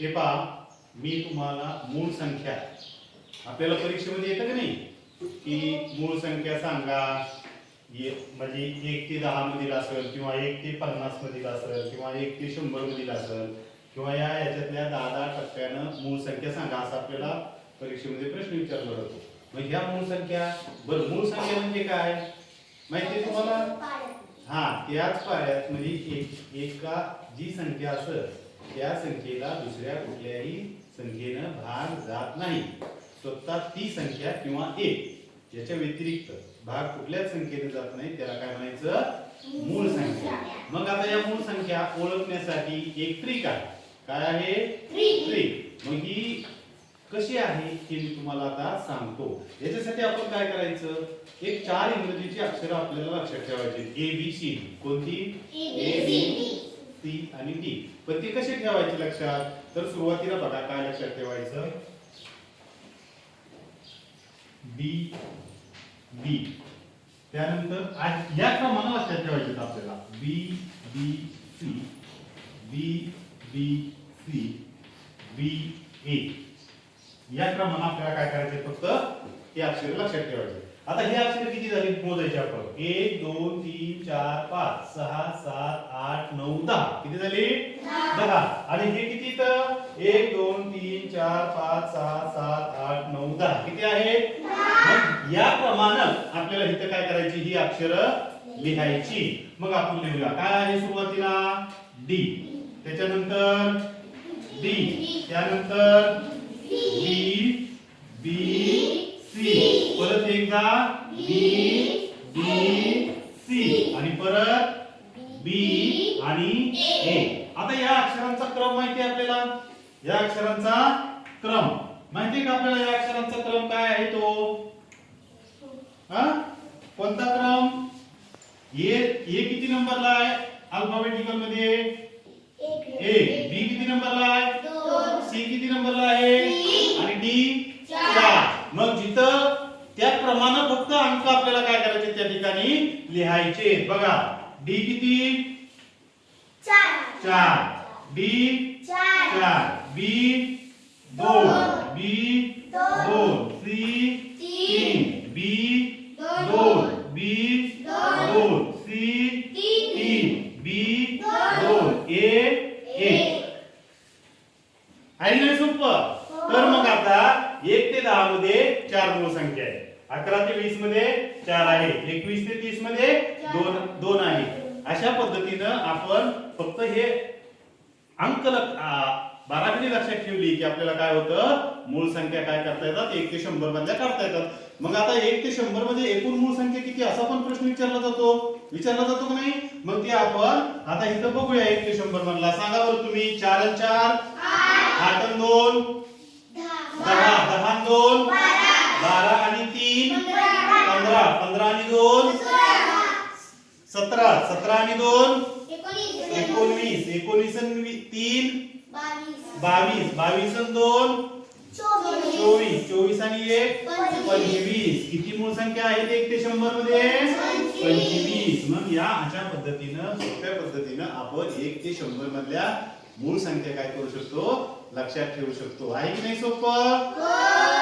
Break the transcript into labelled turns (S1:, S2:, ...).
S1: हे पहा मी तुम्हाला मूळ संख्या. आपल्याला परीक्षेमध्ये येतं का नाही? की मूळ संख्या सांगा. म्हणजे एक ते दहा मधील असेल किंवा एक ते पन्नास मधील असेल किंवा एक ते शंभर मधील असेल किंवा या याच्यातल्या दहा दहा टक्क्यानं मूळ संख्या सांगा असं आपल्याला परीक्षेमध्ये प्रश्न विचारला जातो. मग ह्या मूळ संख्या बरं मूळ संख्या म्हणजे काय? माहिती तुम्हाला? हा त्याच पाड्यात म्हणजे एक एका जी संख्या असत त्या संख्येला दुसऱ्या कुठल्याही संख्येनं भाग जात नाही. स्वतः ती संख्या किंवा एक याच्या व्यतिरिक्त भाग कुठल्याच संख्येने जात नाही त्याला काय म्हणायचं? मूळ संख्या. मग आता या मूळ संख्या ओळखण्यासाठी एक ट्रिक आहे. काय आहे? ट्रिक मग ही कशी आहे हे मी तुम्हाला आता सांगतो. याच्यासाठी आपण काय करायचं? एक चार इंग्रजीची अक्षरं आपल्याला लक्षात ठेवायची. ए बी सी कोणती? ए बी आणि डी पण ते कसे ठेवायचे लक्षात? तर सुरुवातीला बघा काय लक्षात ठेवायचं? बी बी त्यानंतर या क्रमानं लक्षात ठेवायचे आपल्याला. बी B C B B C B ए या क्रमानं आपल्याला काय करायचे फक्त? हे अक्षर लक्षात ठेवायचे आता हे अक्षर किती झाली? मोजायचे आपण. एक दोन तीन चार पाच सहा सात आठ नऊ दहा. किती झाली? दहा. आणि हे किती इथं? एक दोन तीन चार पाच सहा सात आठ नऊ दहा. किती आहे? मग या प्रमाणात आपल्याला इथं काय करायची? ही अक्षरं लिहायची. मग आपण लिहूया. काय आहे सुरुवातीला? डी. त्याच्यानंतर डी. त्यानंतर बी बी सी एकदा बी बी सी आणि परत? बी आणि ए. आता या अक्षरांचा क्रम माहिती आहे आपल्याला? या अक्षरांचा क्रम. माहिती आहे का आपल्याला या अक्षरांचा क्रम काय आहे तो? हा? कोणता क्रम? ए ए किती नंबरला आहे? अल्फाबेटिकलमध्ये? ए. बी किती नंबरला आहे? सी किती नंबरला आहे? आणि डी चार मग जिथं त्या प्रमाणे फक्त अंक आपल्याला काय ठिकाणी लिहायचे. बघा डी किती? चार. डी चार. बी दोन. बी दोन. सी तीन. बी दोन. बी दोन. सी तीन. बी दोन. ए आहे ना सोपं? तर मग आता एक ते दहा मध्ये चार मूळ संख्या आहे. अकरा ते वीसमध्ये चार आहे. एकवीस ते तीसमध्ये दोन दोन आहे. अशा पद्धतीनं आपण फक्त हे अंक बाराखडी लक्षात ठेवली की आपल्याला काय होतं? मूळ संख्या काय करता येतात? एक ते शंभर मधल्या काढता येतात. मग आता एक ते शंभरमध्ये एकूण मूळ संख्या किती? असा पण प्रश्न विचारला जातो. विचारला जातो का नाही? मग ते आपण आता इथं बघूया. एक ते शंभर मधला. सांगा बरं तुम्ही. चार चार? आठ. दोन? दहा. दहा. दोन? बारा आणि तीन पंधरा पंधरा आणि दोन? सतरा. सतरा आणि दोन? एकोणवीस. एकोणीस तीन? बावीस. बावीस आणि दोन? चोवीस. चोवीस आणि एक? पंचवीस. किती मूळ संख्या आहेत एक ते शंभरमध्ये पंचवीस. मग या अशा पद्धतीनं सोप्या पद्धतीनं आपण एक ते शंभर मधल्या मूळ संख्या काय करू शकतो? लक्षात ठेवू शकतो. आहे की नाही सोपं?